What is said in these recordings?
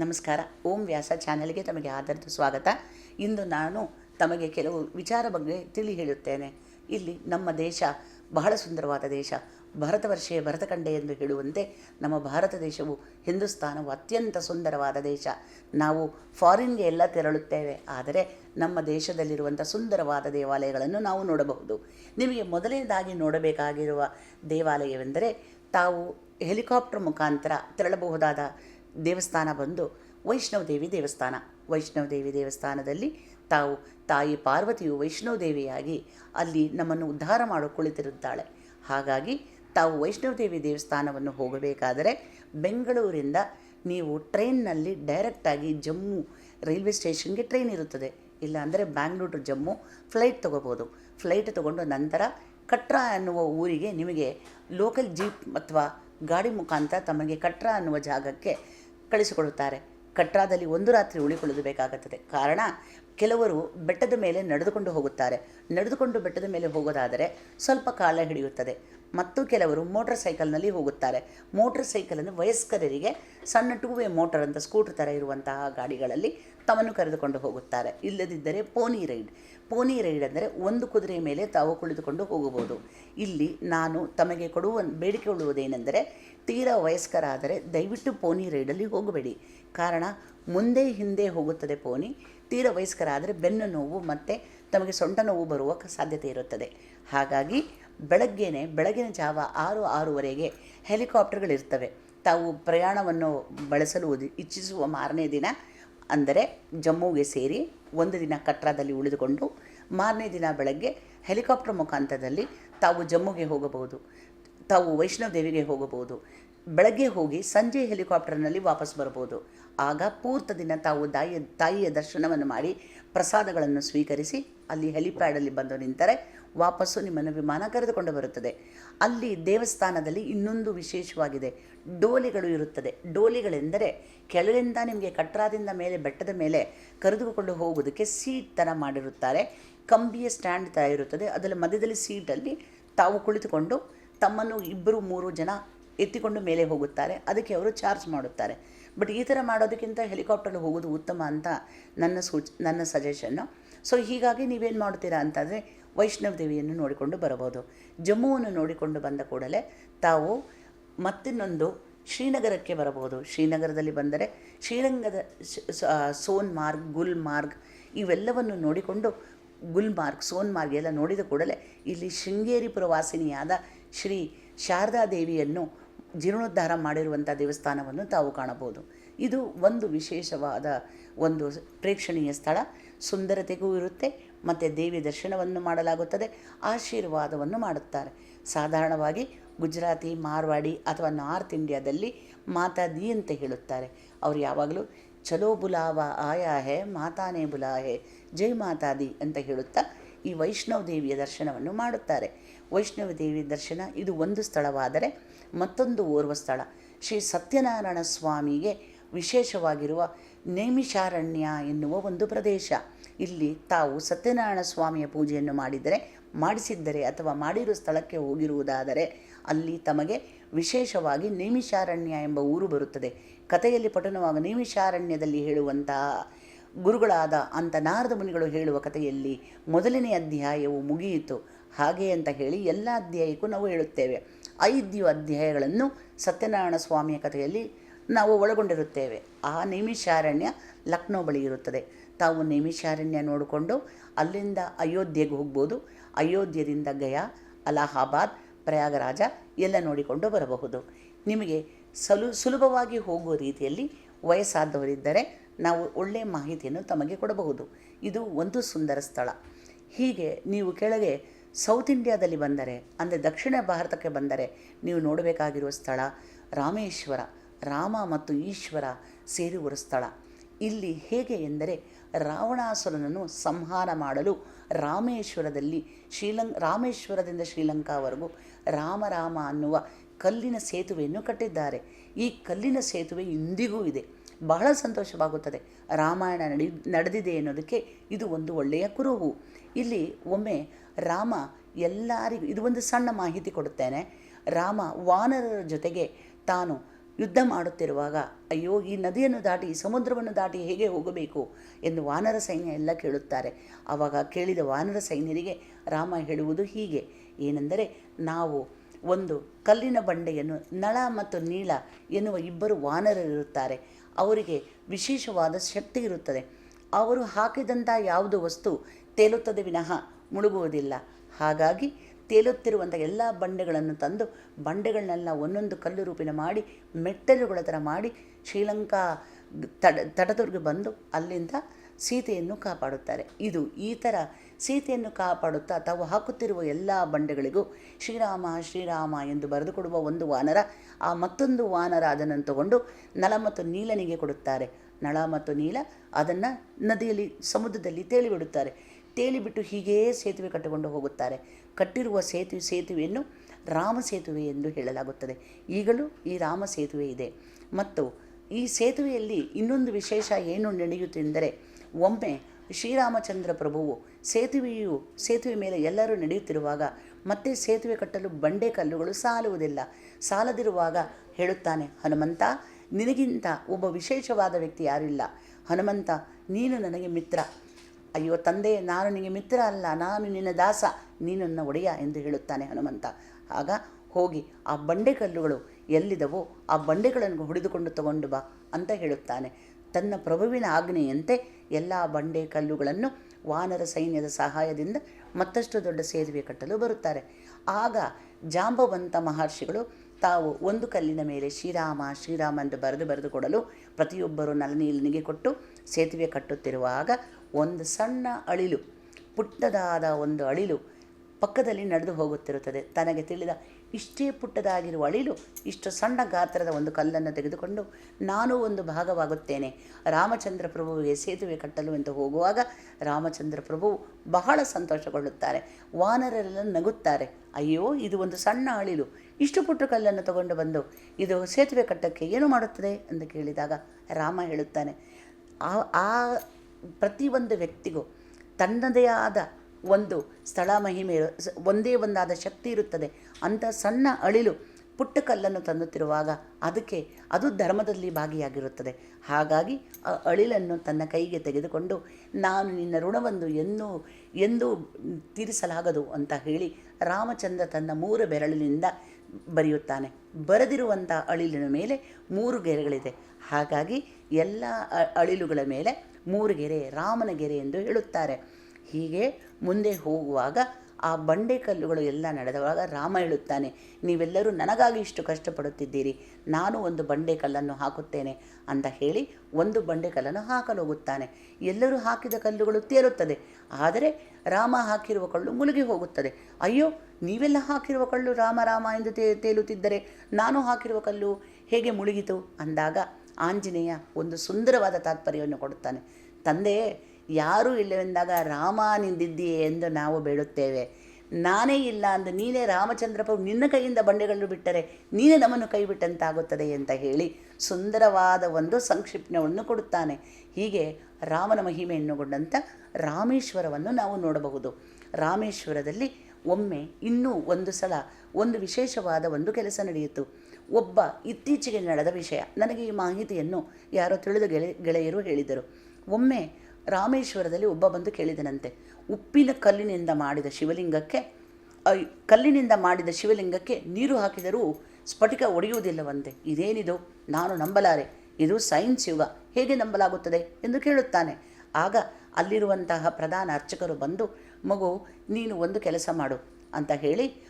ನಮಸ್ಕಾರ. ಓಂ ವ್ಯಾಸ ಚಾನೆಲ್ಗೆ ತಮಗೆ ಆಧಾರದ ಸ್ವಾಗತ. ಇಂದು ನಾನು ತಮಗೆ ಕೆಲವು ವಿಚಾರ ಬಗ್ಗೆ ತಿಳಿ ಹೇಳುತ್ತೇನೆ ಇಲ್ಲಿ ನಮ್ಮ ದೇಶ ಬಹಳ ಸುಂದರವಾದ ದೇಶ. ಭರತವರ್ಷೆಯ ಭರತಖಂಡೆ ಎಂದು ಹೇಳುವಂತೆ ನಮ್ಮ ಭಾರತ ದೇಶವು ಹಿಂದೂಸ್ತಾನವು ಅತ್ಯಂತ ಸುಂದರವಾದ ದೇಶ. ನಾವು ಫಾರಿನ್ಗೆ ಎಲ್ಲ ತೆರಳುತ್ತೇವೆ. ಆದರೆ ನಮ್ಮ ದೇಶದಲ್ಲಿರುವಂಥ ಸುಂದರವಾದ ದೇವಾಲಯಗಳನ್ನು ನಾವು ನೋಡಬಹುದು. ನಿಮಗೆ ಮೊದಲನೇದಾಗಿ ನೋಡಬೇಕಾಗಿರುವ ದೇವಾಲಯವೆಂದರೆ ತಾವು ಹೆಲಿಕಾಪ್ಟರ್ ಮುಖಾಂತರ ತೆರಳಬಹುದಾದ ದೇವಸ್ಥಾನ ಬಂದು ವೈಷ್ಣವದೇವಿ ದೇವಸ್ಥಾನ. ವೈಷ್ಣವದೇವಿ ದೇವಸ್ಥಾನದಲ್ಲಿ ತಾವು ತಾಯಿ ಪಾರ್ವತಿಯು ವೈಷ್ಣವದೇವಿಯಾಗಿ ಅಲ್ಲಿ ನಮ್ಮನ್ನು ಉದ್ಧಾರ ಮಾಡು ಕುಳಿತಿರುತ್ತಾಳೆ. ಹಾಗಾಗಿ ತಾವು ವೈಷ್ಣವದೇವಿ ದೇವಸ್ಥಾನವನ್ನು ಹೋಗಬೇಕಾದರೆ ಬೆಂಗಳೂರಿಂದ ನೀವು ಟ್ರೈನ್ನಲ್ಲಿ ಡೈರೆಕ್ಟಾಗಿ ಜಮ್ಮು ರೈಲ್ವೆ ಸ್ಟೇಷನ್ಗೆ ಟ್ರೈನ್ ಇರುತ್ತದೆ. ಇಲ್ಲ ಅಂದರೆ ಬ್ಯಾಂಗ್ಳೂರು ಟು ಜಮ್ಮು ಫ್ಲೈಟ್ ತೊಗೋಬೋದು. ಫ್ಲೈಟ್ ತೊಗೊಂಡು ನಂತರ ಕಟ್ರಾ ಅನ್ನುವ ಊರಿಗೆ ನಿಮಗೆ ಲೋಕಲ್ ಜೀಪ್ ಅಥವಾ ಗಾಡಿ ಮುಖಾಂತರ ತಮಗೆ ಕಟ್ರಾ ಅನ್ನುವ ಜಾಗಕ್ಕೆ ಕಳಿಸಿಕೊಡುತ್ತಾರೆ. ಕಟ್ರಾದಲ್ಲಿ ಒಂದು ರಾತ್ರಿ ಉಳಿಕೊಳ್ಳಲು ಬೇಕಾಗುತ್ತದೆ. ಕಾರಣ, ಕೆಲವರು ಬೆಟ್ಟದ ಮೇಲೆ ನಡೆದುಕೊಂಡು ಹೋಗುತ್ತಾರೆ. ನಡೆದುಕೊಂಡು ಬೆಟ್ಟದ ಮೇಲೆ ಹೋಗೋದಾದರೆ ಸ್ವಲ್ಪ ಕಾಲ ಹಿಡಿಯುತ್ತದೆ. ಮತ್ತು ಕೆಲವರು ಮೋಟರ್ ಸೈಕಲ್ನಲ್ಲಿ ಹೋಗುತ್ತಾರೆ. ಮೋಟರ್ ಸೈಕಲನ್ನು ವಯಸ್ಕರರಿಗೆ ಸಣ್ಣ ಟೂ ವೇ ಮೋಟರ್ ಅಂತ ಸ್ಕೂಟರ್ ಥರ ಇರುವಂತಹ ಗಾಡಿಗಳಲ್ಲಿ ತಮ್ಮನ್ನು ಕರೆದುಕೊಂಡು ಹೋಗುತ್ತಾರೆ. ಇಲ್ಲದಿದ್ದರೆ ಪೋನಿ ರೈಡ್. ಪೋನಿ ರೈಡ್ ಅಂದರೆ ಒಂದು ಕುದುರೆ ಮೇಲೆ ತಾವು ಕುಳಿತುಕೊಂಡು ಹೋಗಬಹುದು. ಇಲ್ಲಿ ನಾನು ತಮಗೆ ಕೊಡುವ ಬೇಡಿಕೆ ಉಳ್ಳುವುದೇನೆಂದರೆ ತೀರಾ ವಯಸ್ಕರಾದರೆ ದಯವಿಟ್ಟು ಪೋನಿ ರೈಡಲ್ಲಿ ಹೋಗಬೇಡಿ. ಕಾರಣ ಮುಂದೆ ಹಿಂದೆ ಹೋಗುತ್ತದೆ ಪೋನಿ. ತೀರ ವಯಸ್ಕರಾದರೆ ಬೆನ್ನು ನೋವು ಮತ್ತು ತಮಗೆ ಸೊಂಟ ನೋವು ಬರುವ ಸಾಧ್ಯತೆ ಇರುತ್ತದೆ. ಹಾಗಾಗಿ ಬೆಳಗ್ಗೆನೆ, ಬೆಳಗಿನ ಜಾವ ಆರು, ಆರೂವರೆಗೆ ಹೆಲಿಕಾಪ್ಟರ್ಗಳಿರ್ತವೆ. ತಾವು ಪ್ರಯಾಣವನ್ನು ಬಳಸಲು ಇಚ್ಛಿಸುವ ಮಾರನೇ ದಿನ ಅಂದರೆ ಜಮ್ಮುಗೆ ಸೇರಿ ಒಂದು ದಿನ ಕಟ್ರಾದಲ್ಲಿ ಉಳಿದುಕೊಂಡು ಮಾರನೇ ದಿನ ಬೆಳಗ್ಗೆ ಹೆಲಿಕಾಪ್ಟರ್ ಮುಖಾಂತರದಲ್ಲಿ ತಾವು ಜಮ್ಮುಗೆ ಹೋಗಬಹುದು. ತಾವು ವೈಷ್ಣವ ದೇವಿಗೆ ಹೋಗಬಹುದು. ಬೆಳಗ್ಗೆ ಹೋಗಿ ಸಂಜೆ ಹೆಲಿಕಾಪ್ಟರ್ನಲ್ಲಿ ವಾಪಸ್ ಬರಬಹುದು. ಆಗ ಪೂರ್ತ ದಿನ ತಾವು ತಾಯಿಯ ತಾಯಿಯ ದರ್ಶನವನ್ನು ಮಾಡಿ ಪ್ರಸಾದಗಳನ್ನು ಸ್ವೀಕರಿಸಿ ಅಲ್ಲಿ ಹೆಲಿಪ್ಯಾಡಲ್ಲಿ ಬಂದು ನಿಂತರೆ ವಾಪಸ್ಸು ನಿಮ್ಮನ್ನು ವಿಮಾನ ಕರೆದುಕೊಂಡು ಬರುತ್ತದೆ. ಅಲ್ಲಿ ದೇವಸ್ಥಾನದಲ್ಲಿ ಇನ್ನೊಂದು ವಿಶೇಷವಾಗಿದೆ. ಡೋಲಿಗಳು ಇರುತ್ತದೆ. ಡೋಲಿಗಳೆಂದರೆ ಕೆಳಗಿಂದ ನಿಮಗೆ ಕಟ್ರಾದಿಂದ ಮೇಲೆ, ಬೆಟ್ಟದ ಮೇಲೆ ಕರೆದುಕೊಂಡು ಹೋಗುವುದಕ್ಕೆ ಸೀಟ್ ಥರ ಮಾಡಿರುತ್ತಾರೆ. ಕಂಬಿಯ ಸ್ಟ್ಯಾಂಡ್ ಥರ ಇರುತ್ತದೆ. ಅದರ ಮಧ್ಯದಲ್ಲಿ ಸೀಟಲ್ಲಿ ತಾವು ಕುಳಿತುಕೊಂಡು ತಮ್ಮನ್ನು ಇಬ್ಬರು ಮೂರು ಜನ ಎತ್ತಿಕೊಂಡು ಮೇಲೆ ಹೋಗುತ್ತಾರೆ. ಅದಕ್ಕೆ ಅವರು ಚಾರ್ಜ್ ಮಾಡುತ್ತಾರೆ. ಬಟ್ ಈ ಥರ ಮಾಡೋದಕ್ಕಿಂತ ಹೆಲಿಕಾಪ್ಟರ್ಲ್ಲಿ ಹೋಗೋದು ಉತ್ತಮ ಅಂತ ನನ್ನ ಸೂಚ, ನನ್ನ ಸಜೆಷನ್ನು ಸೊ ಹೀಗಾಗಿ ನೀವೇನು ಮಾಡ್ತೀರಾ ಅಂತಂದರೆ ವೈಷ್ಣವ ದೇವಿಯನ್ನು ನೋಡಿಕೊಂಡು ಬರಬಹುದು. ಜಮ್ಮುವನ್ನು ನೋಡಿಕೊಂಡು ಬಂದ ಕೂಡಲೇ ತಾವು ಮತ್ತಿನ್ನೊಂದು ಶ್ರೀನಗರಕ್ಕೆ ಬರಬಹುದು. ಶ್ರೀನಗರದಲ್ಲಿ ಬಂದರೆ ಶ್ರೀರಂಗದ ಶ- ಮಾರ್ಗ್ ಗುಲ್ಮಾರ್ಗ್ ಇವೆಲ್ಲವನ್ನು ನೋಡಿಕೊಂಡು ಗುಲ್ಮಾರ್ಗ್, ಸೋನ್ಮಾರ್ಗ್ ಎಲ್ಲ ನೋಡಿದ ಕೂಡಲೇ ಇಲ್ಲಿ ಶೃಂಗೇರಿ ಪ್ರವಾಸಿನಿಯಾದ ಶ್ರೀ ಶಾರದಾ ದೇವಿಯನ್ನು ಜೀರ್ಣೋದ್ಧಾರ ಮಾಡಿರುವಂಥ ದೇವಸ್ಥಾನವನ್ನು ತಾವು ಕಾಣಬಹುದು. ಇದು ಒಂದು ವಿಶೇಷವಾದ ಒಂದು ಪ್ರೇಕ್ಷಣೀಯ ಸ್ಥಳ. ಸುಂದರತೆಗೂ ಇರುತ್ತೆ ಮತ್ತು ದೇವಿ ದರ್ಶನವನ್ನು ಮಾಡಲಾಗುತ್ತದೆ, ಆಶೀರ್ವಾದವನ್ನು ಮಾಡುತ್ತಾರೆ. ಸಾಧಾರಣವಾಗಿ ಗುಜರಾತಿ, ಮಾರ್ವಾಡಿ ಅಥವಾ ನಾರ್ತ್ ಇಂಡಿಯಾದಲ್ಲಿ ಮಾತಾದಿ ಅಂತ ಹೇಳುತ್ತಾರೆ. ಅವರು ಯಾವಾಗಲೂ, ಚಲೋ ಬುಲಾವ ಆಯಾ ಹೇ, ಮಾತಾನೇ ಬುಲಾ ಹೇ, ಜೈ ಮಾತಾದಿ ಅಂತ ಹೇಳುತ್ತಾ ಈ ವೈಷ್ಣವ ದೇವಿಯ ದರ್ಶನವನ್ನು ಮಾಡುತ್ತಾರೆ. ವೈಷ್ಣವ ದೇವಿ ದರ್ಶನ ಇದು ಒಂದು ಸ್ಥಳವಾದರೆ ಮತ್ತೊಂದು ಓರ್ವ ಸ್ಥಳ. ಶ್ರೀ ಸತ್ಯನಾರಾಯಣ ಸ್ವಾಮಿಗೆ ವಿಶೇಷವಾಗಿರುವ ನೇಮಿಷಾರಣ್ಯ ಎನ್ನುವ ಒಂದು ಪ್ರದೇಶ. ಇಲ್ಲಿ ತಾವು ಸತ್ಯನಾರಾಯಣ ಸ್ವಾಮಿಯ ಪೂಜೆಯನ್ನು ಮಾಡಿದರೆ, ಮಾಡಿಸಿದ್ದರೆ ಅಥವಾ ಮಾಡಿರುವ ಸ್ಥಳಕ್ಕೆ ಹೋಗಿರುವುದಾದರೆ ಅಲ್ಲಿ ತಮಗೆ ವಿಶೇಷವಾಗಿ ನೇಮಿಷಾರಣ್ಯ ಎಂಬ ಊರು ಬರುತ್ತದೆ. ಕಥೆಯಲ್ಲಿ ಪಠನವಾಗ ನೇಮಿಷಾರಣ್ಯದಲ್ಲಿ ಹೇಳುವಂತಹ ಗುರುಗಳಾದ ಅಂತ ನಾರದ ಮುನಿಗಳು ಹೇಳುವ ಕಥೆಯಲ್ಲಿ ಮೊದಲನೇ ಅಧ್ಯಾಯವು ಮುಗಿಯಿತು. ಹಾಗೆ ಅಂತ ಹೇಳಿ ಎಲ್ಲ ಅಧ್ಯಾಯಕ್ಕೂ ನಾವು ಹೇಳುತ್ತೇವೆ. ಐದು ಅಧ್ಯಾಯಗಳನ್ನು ಸತ್ಯನಾರಾಯಣ ಸ್ವಾಮಿಯ ಕಥೆಯಲ್ಲಿ ನಾವು ಒಳಗೊಂಡಿರುತ್ತೇವೆ. ಆ ನೇಮಿಷಾರಣ್ಯ ಲಕ್ನೋ ಬಳಿ ಇರುತ್ತದೆ. ತಾವು ನೇಮಿಷಾರಣ್ಯ ನೋಡಿಕೊಂಡು ಅಲ್ಲಿಂದ ಅಯೋಧ್ಯೆಗೆ ಹೋಗ್ಬೋದು. ಅಯೋಧ್ಯದಿಂದ ಗಯಾ, ಅಲಹಾಬಾದ್, ಪ್ರಯಾಗರಾಜ ಎಲ್ಲ ನೋಡಿಕೊಂಡು ಬರಬಹುದು. ನಿಮಗೆ ಸಲು, ಸುಲಭವಾಗಿ ಹೋಗುವ ರೀತಿಯಲ್ಲಿ ವಯಸ್ಸಾದವರಿದ್ದರೆ ನಾವು ಒಳ್ಳೆಯ ಮಾಹಿತಿಯನ್ನು ತಮಗೆ ಕೊಡಬಹುದು. ಇದು ಒಂದು ಸುಂದರ ಸ್ಥಳ. ಹೀಗೆ ನೀವು ಕೆಳಗೆ ಸೌತ್ ಇಂಡಿಯಾದಲ್ಲಿ ಬಂದರೆ, ಅಂದರೆ ದಕ್ಷಿಣ ಭಾರತಕ್ಕೆ ಬಂದರೆ ನೀವು ನೋಡಬೇಕಾಗಿರುವ ಸ್ಥಳ ರಾಮೇಶ್ವರ, ರಾಮ ಮತ್ತು ಈಶ್ವರ ಸೇರುವ ಸ್ಥಳ. ಇಲ್ಲಿ ಹೇಗೆ ಎಂದರೆ ರಾವಣಾಸುರನನ್ನು ಸಂಹಾರ ಮಾಡಲು ರಾಮೇಶ್ವರದಲ್ಲಿ ಶ್ರೀಲಂ ರಾಮೇಶ್ವರದಿಂದ ಶ್ರೀಲಂಕಾವರೆಗೂ ರಾಮರಾಮ ರಾಮ ಅನ್ನುವ ಕಲ್ಲಿನ ಸೇತುವೆಯನ್ನು ಕಟ್ಟಿದ್ದಾರೆ. ಈ ಕಲ್ಲಿನ ಸೇತುವೆ ಇಂದಿಗೂ ಇದೆ. ಬಹಳ ಸಂತೋಷವಾಗುತ್ತದೆ. ರಾಮಾಯಣ ನಡಿ, ನಡೆದಿದೆ ಅನ್ನೋದಕ್ಕೆ ಇದು ಒಂದು ಒಳ್ಳೆಯ ಕುರುಹು. ಇಲ್ಲಿ ಒಮ್ಮೆ ರಾಮ ಎಲ್ಲರಿಗೂ, ಇದು ಒಂದು ಸಣ್ಣ ಮಾಹಿತಿ ಕೊಡುತ್ತೇನೆ. ರಾಮ ವಾನರರ ಜೊತೆಗೆ ತಾನು ಯುದ್ಧ ಮಾಡುತ್ತಿರುವಾಗ, ಅಯ್ಯೋ, ಈ ನದಿಯನ್ನು ದಾಟಿ ಸಮುದ್ರವನ್ನು ದಾಟಿ ಹೇಗೆ ಹೋಗಬೇಕು? ಎಂದು ವಾನರ ಸೈನ್ಯ ಎಲ್ಲ ಕೇಳುತ್ತಾರೆ. ಆವಾಗ ಕೇಳಿದ ವಾನರ ಸೈನ್ಯರಿಗೆ, ರಾಮ ಹೇಳುವುದು ಹೀಗೆ. ಏನೆಂದರೆ, ನಾವು ಒಂದು ಕಲ್ಲಿನ ಬಂಡೆಯನ್ನು ನಳ ಮತ್ತು ನೀಳ ಎನ್ನುವ ಇಬ್ಬರು ವಾನರರಿರುತ್ತಾರೆ. ಅವರಿಗೆ ವಿಶೇಷವಾದ ಶಕ್ತಿ ಇರುತ್ತದೆ. ಅವರು ಹಾಕಿದಂಥ ಯಾವುದು ವಸ್ತು ತೇಲುತ್ತದೆ ವಿನಃ ಮುಳುಗುವುದಿಲ್ಲ. ಹಾಗಾಗಿ ತೇಲುತ್ತಿರುವಂಥ ಎಲ್ಲ ಬಂಡೆಗಳನ್ನು ತಂದು ಬಂಡೆಗಳನ್ನೆಲ್ಲ ಒಂದೊಂದು ಕಲ್ಲು ರೂಪಿನ ಮಾಡಿ ಮೆಟ್ಟಲುಗಳ ಥರ ಮಾಡಿ ಶ್ರೀಲಂಕಾ ತಡ ತಡದುರ್ಗೆ ಬಂದು ಅಲ್ಲಿಂದ ಸೀತೆಯನ್ನು ಕಾಪಾಡುತ್ತಾರೆ. ಇದು ಈ ಥರ ಸೀತೆಯನ್ನು ಕಾಪಾಡುತ್ತಾ ತಾವು ಹಾಕುತ್ತಿರುವ ಎಲ್ಲ ಬಂಡೆಗಳಿಗೂ ಶ್ರೀರಾಮ ಶ್ರೀರಾಮ ಎಂದು ಬರೆದುಕೊಡುವ ಒಂದು ವಾನರ ಆ ಮತ್ತೊಂದು ವಾನರ ಅದನ್ನು ತಗೊಂಡು ನಳ ಮತ್ತು ನೀಲನಿಗೆ ಕೊಡುತ್ತಾರೆ. ನಳ ಮತ್ತು ನೀಲ ಅದನ್ನು ನದಿಯಲ್ಲಿ, ಸಮುದ್ರದಲ್ಲಿ ತೇಲಿಬಿಡುತ್ತಾರೆ. ತೇಲಿಬಿಟ್ಟು ಹೀಗೇ ಸೇತುವೆ ಕಟ್ಟಿಕೊಂಡು ಹೋಗುತ್ತಾರೆ. ಕಟ್ಟಿರುವ ಸೇತುವೆ ಸೇತುವೆಯನ್ನು ರಾಮ ಸೇತುವೆ ಎಂದು ಹೇಳಲಾಗುತ್ತದೆ. ಈಗಲೂ ಈ ರಾಮ ಸೇತುವೆ ಇದೆ. ಮತ್ತು ಈ ಸೇತುವೆಯಲ್ಲಿ ಇನ್ನೊಂದು ವಿಶೇಷ ಏನು ನಡೆಯುತ್ತೆಂದರೆ, ಒಮ್ಮೆ ಶ್ರೀರಾಮಚಂದ್ರ ಪ್ರಭುವು ಸೇತುವೆಯು, ಸೇತುವೆ ಮೇಲೆ ಎಲ್ಲರೂ ನಡೆಯುತ್ತಿರುವಾಗ ಮತ್ತೆ ಸೇತುವೆ ಕಟ್ಟಲು ಬಂಡೆ ಕಲ್ಲುಗಳು ಸಾಲುವುದಿಲ್ಲ. ಸಾಲದಿರುವಾಗ ಹೇಳುತ್ತಾನೆ, ಹನುಮಂತ, ನಿನಗಿಂತ ಒಬ್ಬ ವಿಶೇಷವಾದ ವ್ಯಕ್ತಿ ಯಾರಿಲ್ಲ? ಹನುಮಂತ, ನೀನು ನನಗೆ ಮಿತ್ರ. ಅಯ್ಯೋ ತಂದೆ, ನಾನು ನಿನಗೆ ಮಿತ್ರ ಅಲ್ಲ, ನಾನು ನಿನ್ನ ದಾಸ, ನೀನು ನನ್ನ ಒಡೆಯ ಎಂದು ಹೇಳುತ್ತಾನೆ ಹನುಮಂತ. ಆಗ ಹೋಗಿ, ಆ ಬಂಡೆ ಕಲ್ಲುಗಳು ಎಲ್ಲಿದವೋ ಆ ಬಂಡೆಗಳನ್ನು ಹೊಡೆದುಕೊಂಡು ತಗೊಂಡು ಬಾ ಅಂತ ಹೇಳುತ್ತಾನೆ. ತನ್ನ ಪ್ರಭುವಿನ ಆಜ್ಞೆಯಂತೆ ಎಲ್ಲ ಬಂಡೆ ಕಲ್ಲುಗಳನ್ನು ವಾನರ ಸೈನ್ಯದ ಸಹಾಯದಿಂದ ಮತ್ತಷ್ಟು ದೊಡ್ಡ ಸೇತುವೆ ಕಟ್ಟಲು ಬರುತ್ತಾರೆ. ಆಗ ಜಾಂಬವಂತ ಮಹರ್ಷಿಗಳು ತಾವು ಒಂದು ಕಲ್ಲಿನ ಮೇಲೆ ಶ್ರೀರಾಮ ಶ್ರೀರಾಮ ಎಂದು ಬರೆದು ಬರೆದು ಕೊಡಲು ಪ್ರತಿಯೊಬ್ಬರು ನಲನೀಲನಿಗೆ ಕೊಟ್ಟು ಸೇತುವೆ ಕಟ್ಟುತ್ತಿರುವಾಗ ಒಂದು ಸಣ್ಣ ಅಳಿಲು, ಪುಟ್ಟದಾದ ಒಂದು ಅಳಿಲು ಪಕ್ಕದಲ್ಲಿ ನಡೆದು ಹೋಗುತ್ತಿರುತ್ತದೆ. ತನಗೆ ತಿಳಿದ ಇಷ್ಟೇ ಪುಟ್ಟದಾಗಿರುವ ಅಳಿಲು ಇಷ್ಟು ಸಣ್ಣ ಗಾತ್ರದ ಒಂದು ಕಲ್ಲನ್ನು ತೆಗೆದುಕೊಂಡು ನಾನು ಒಂದು ಭಾಗವಾಗುತ್ತೇನೆ. ರಾಮಚಂದ್ರ ಪ್ರಭುವಿಗೆ ಸೇತುವೆ ಕಟ್ಟಲು ಎಂದು ಹೋಗುವಾಗ ರಾಮಚಂದ್ರ ಪ್ರಭು ಬಹಳ ಸಂತೋಷಗೊಳ್ಳುತ್ತಾರೆ. ವಾನರೆಲ್ಲ ನಗುತ್ತಾರೆ. ಅಯ್ಯೋ, ಇದು ಒಂದು ಸಣ್ಣ ಅಳಿಲು. ಇಷ್ಟು ಪುಟ್ಟ ಕಲ್ಲನ್ನು ತಗೊಂಡು ಬಂದು ಇದು ಸೇತುವೆ ಕಟ್ಟಕ್ಕೆ ಏನು ಮಾಡುತ್ತದೆ? ಎಂದು ಕೇಳಿದಾಗ ರಾಮ ಹೇಳುತ್ತಾನೆ ಆ ಪ್ರತಿಯೊಂದು ವ್ಯಕ್ತಿಗೂ ತನ್ನದೇ ಆದ ಒಂದು ಸ್ಥಳ ಮಹಿಮೆ ಒಂದೇ ಒಂದಾದ ಶಕ್ತಿ ಇರುತ್ತದೆ. ಅಂಥ ಸಣ್ಣ ಅಳಿಲು ಪುಟ್ಟ ಕಲ್ಲನ್ನು ತಂದುತ್ತಿರುವಾಗ ಅದಕ್ಕೆ ಅದು ಧರ್ಮದಲ್ಲಿ ಭಾಗಿಯಾಗಿರುತ್ತದೆ. ಹಾಗಾಗಿ ಆ ಅಳಿಲನ್ನು ತನ್ನ ಕೈಗೆ ತೆಗೆದುಕೊಂಡು ನಾನು ನಿನ್ನ ಋಣವನ್ನು ಎಂದೂ ಎಂದೂ ತೀರಿಸಲಾಗದು ಅಂತ ಹೇಳಿ ರಾಮಚಂದ್ರ ತನ್ನ ಮೂರು ಬೆರಳಿನಿಂದ ಬರೆಯುತ್ತಾನೆ. ಬರೆದಿರುವಂಥ ಅಳಿಲಿನ ಮೇಲೆ ಮೂರು ಗೆರೆಗಳಿದೆ. ಹಾಗಾಗಿ ಎಲ್ಲ ಅಳಿಲುಗಳ ಮೇಲೆ ಮೂರು ಗೆರೆ ರಾಮನ ಗೆರೆ ಎಂದು ಹೇಳುತ್ತಾರೆ. ಹೀಗೆ ಮುಂದೆ ಹೋಗುವಾಗ ಆ ಬಂಡೆ ಕಲ್ಲುಗಳು ಎಲ್ಲ ನಡೆದವಾಗ ರಾಮ ಹೇಳುತ್ತಾನೆ, ನೀವೆಲ್ಲರೂ ನನಗಾಗಿ ಇಷ್ಟು ಕಷ್ಟಪಡುತ್ತಿದ್ದೀರಿ, ನಾನು ಒಂದು ಬಂಡೆ ಕಲ್ಲನ್ನು ಹಾಕುತ್ತೇನೆ ಅಂತ ಹೇಳಿ ಒಂದು ಬಂಡೆ ಕಲ್ಲನ್ನು ಹಾಕಲು ಹೋಗುತ್ತಾನೆ. ಎಲ್ಲರೂ ಹಾಕಿದ ಕಲ್ಲುಗಳು ತೇರುತ್ತದೆ ಆದರೆ ರಾಮ ಹಾಕಿರುವ ಕಲ್ಲು ಮುಳುಗಿ ಹೋಗುತ್ತದೆ. ಅಯ್ಯೋ, ನೀವೆಲ್ಲ ಹಾಕಿರುವ ಕಲ್ಲು ರಾಮ ರಾಮ ಎಂದು ತೇ, ತೇಲುತ್ತಿದ್ದರೆ ನಾನು ಹಾಕಿರುವ ಕಲ್ಲು ಹೇಗೆ ಮುಳುಗಿತು? ಅಂದಾಗ ಆಂಜನೇಯ ಒಂದು ಸುಂದರವಾದ ತಾತ್ಪರ್ಯವನ್ನು ಕೊಡುತ್ತಾನೆ. ತಂದೆ, ಯಾರೂ ಇಲ್ಲವೆಂದಾಗ ರಾಮ ನಿಂದಿದ್ದೀಯೆ ಎಂದು ನಾವು ಬೇಡುತ್ತೇವೆ. ನಾನೇ ಇಲ್ಲ ಅಂದು ನೀನೇ ರಾಮಚಂದ್ರಪ್ಪ ನಿನ್ನ ಕೈಯಿಂದ ಬಂಡೆಗಳನ್ನು ಬಿಟ್ಟರೆ ನೀನೇ ನಮ್ಮನ್ನು ಕೈ ಬಿಟ್ಟಂತಾಗುತ್ತದೆ ಅಂತ ಹೇಳಿ ಸುಂದರವಾದ ಒಂದು ಸಂಕ್ಷಿಪ್ತವನ್ನು ಕೊಡುತ್ತಾನೆ. ಹೀಗೆ ರಾಮನ ಮಹಿಮೆಯನ್ನುಗೊಂಡಂಥ ರಾಮೇಶ್ವರವನ್ನು ನಾವು ನೋಡಬಹುದು. ರಾಮೇಶ್ವರದಲ್ಲಿ ಒಮ್ಮೆ ಇನ್ನೂ ಒಂದು ಸಲ ಒಂದು ವಿಶೇಷವಾದ ಒಂದು ಕೆಲಸ ನಡೆಯಿತು. ಒಬ್ಬ ಇತ್ತೀಚೆಗೆ ನಡೆದ ವಿಷಯ. ನನಗೆ ಈ ಮಾಹಿತಿಯನ್ನು ಯಾರೋ ತಿಳಿದ ಗೆಳೆ, ಗೆಳೆಯರು ಹೇಳಿದರು. ಒಮ್ಮೆ ರಾಮೇಶ್ವರದಲ್ಲಿ ಒಬ್ಬ ಬಂದು ಕೇಳಿದನಂತೆ, ಉಪ್ಪಿನ ಕಲ್ಲಿನಿಂದ ಮಾಡಿದ ಶಿವಲಿಂಗಕ್ಕೆ ಕಲ್ಲಿನಿಂದ ಮಾಡಿದ ಶಿವಲಿಂಗಕ್ಕೆ ನೀರು ಹಾಕಿದರೂ ಸ್ಫಟಿಕ ಒಡೆಯುವುದಿಲ್ಲವಂತೆ. ಇದೇನಿದು? ನಾನು ನಂಬಲಾರೆ. ಇದು ಸೈನ್ಸ್ ಯುಗ. ಹೇಗೆ ನಂಬಲಾಗುತ್ತದೆ? ಎಂದು ಕೇಳುತ್ತಾನೆ. ಆಗ ಅಲ್ಲಿರುವಂತಹ ಪ್ರಧಾನ ಅರ್ಚಕರು ಬಂದು, ಮಗು, ನೀನು ಒಂದು ಕೆಲಸ ಮಾಡು ಅಂತ ಹೇಳಿ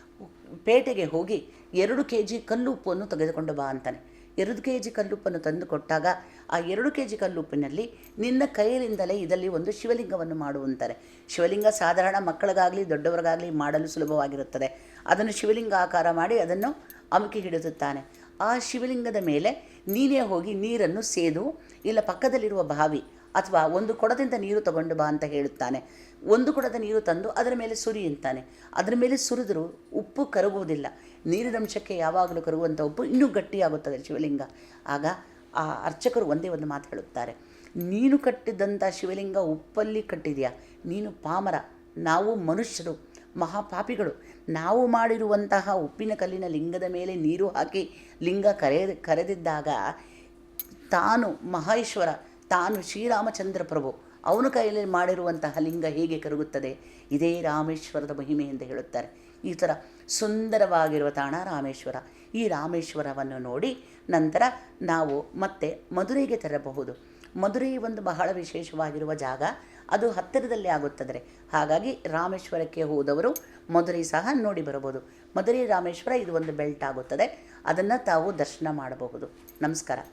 ಪೇಟೆಗೆ ಹೋಗಿ ಎರಡು ಕೆ ಜಿ ಕಲ್ಲುಪ್ಪನ್ನು ತೆಗೆದುಕೊಂಡು ಬಾ ಅಂತಾನೆ. ಎರಡು ಕೆ ಜಿ ಕಲ್ಲುಪ್ಪನ್ನು ತಂದು ಕೊಟ್ಟಾಗ ಆ ಎರಡು ಕೆ ಜಿ ಕಲ್ಲುಪ್ಪಿನಲ್ಲಿ ನಿನ್ನ ಕೈಯಲ್ಲಿಂದಲೇ ಇದರಲ್ಲಿ ಒಂದು ಶಿವಲಿಂಗವನ್ನು ಮಾಡುವಂತಾರೆ ಶಿವಲಿಂಗ ಸಾಧಾರಣ ಮಕ್ಕಳಿಗಾಗಲಿ, ದೊಡ್ಡವರಿಗಾಗಲಿ ಮಾಡಲು ಸುಲಭವಾಗಿರುತ್ತದೆ. ಅದನ್ನು ಶಿವಲಿಂಗ ಆಕಾರ ಮಾಡಿ ಅದನ್ನು ಅಮುಕಿ ಹಿಡಿದುತ್ತಾನೆ. ಆ ಶಿವಲಿಂಗದ ಮೇಲೆ ನೀನೇ ಹೋಗಿ ನೀರನ್ನು ಸೇದು, ಇಲ್ಲ ಪಕ್ಕದಲ್ಲಿರುವ ಬಾವಿ ಅಥವಾ ಒಂದು ಕೊಡದಿಂದ ನೀರು ತಗೊಂಡು ಬಾ ಅಂತ ಹೇಳುತ್ತಾನೆ. ಒಂದು ಕೊಡದ ನೀರು ತಂದು ಅದರ ಮೇಲೆ ಸುರಿ ಅಂತಾನೆ. ಅದರ ಮೇಲೆ ಸುರಿದರೂ ಉಪ್ಪು ಕರಗುವುದಿಲ್ಲ. ನೀರಿನಂಶಕ್ಕೆ ಯಾವಾಗಲೂ ಕರಗುವಂಥ ಉಪ್ಪು ಇನ್ನೂ ಗಟ್ಟಿಯಾಗುತ್ತದೆ ಶಿವಲಿಂಗ. ಆಗ ಆ ಅರ್ಚಕರು ಒಂದೇ ಒಂದು ಮಾತು ಹೇಳುತ್ತಾರೆ. ನೀನು ಕಟ್ಟಿದಂಥ ಶಿವಲಿಂಗ ಉಪ್ಪಲ್ಲಿ ಕಟ್ಟಿದೆಯಾ? ನೀನು ಪಾಮರ, ನಾವು ಮನುಷ್ಯರು, ಮಹಾಪಾಪಿಗಳು. ನಾವು ಮಾಡಿರುವಂತಹ ಉಪ್ಪಿನ ಕಲ್ಲಿನ ಲಿಂಗದ ಮೇಲೆ ನೀರು ಹಾಕಿ ಲಿಂಗ ಕರೆ ಕರೆದಿದ್ದಾಗ ತಾನು ಮಹೇಶ್ವರ ತಾನು ಶ್ರೀರಾಮಚಂದ್ರ ಪ್ರಭು. ಅವನ ಕೈಯಲ್ಲಿ ಮಾಡಿರುವಂತಹ ಲಿಂಗ ಹೇಗೆ ಕರಗುತ್ತದೆ? ಇದೇ ರಾಮೇಶ್ವರದ ಮಹಿಮೆ ಎಂದು ಹೇಳುತ್ತಾರೆ. ಈ ಥರ ಸುಂದರವಾಗಿರುವ ತಾಣ ರಾಮೇಶ್ವರ. ಈ ರಾಮೇಶ್ವರವನ್ನು ನೋಡಿ ನಂತರ ನಾವು ಮತ್ತೆ ಮಧುರೆಗೆ ತೆರಬಹುದು. ಮಧುರೈ ಒಂದು ಬಹಳ ವಿಶೇಷವಾಗಿರುವ ಜಾಗ. ಅದು ಹತ್ತಿರದಲ್ಲಿ ಆಗುತ್ತದೆ. ಹಾಗಾಗಿ ರಾಮೇಶ್ವರಕ್ಕೆ ಹೋದವರು ಮಧುರೈ ಸಹ ನೋಡಿ ಬರಬಹುದು. ಮಧುರೈ ರಾಮೇಶ್ವರ ಇದು ಒಂದು ಬೆಲ್ಟ್ ಆಗುತ್ತದೆ. ಅದನ್ನು ತಾವು ದರ್ಶನ ಮಾಡಬಹುದು. ನಮಸ್ಕಾರ.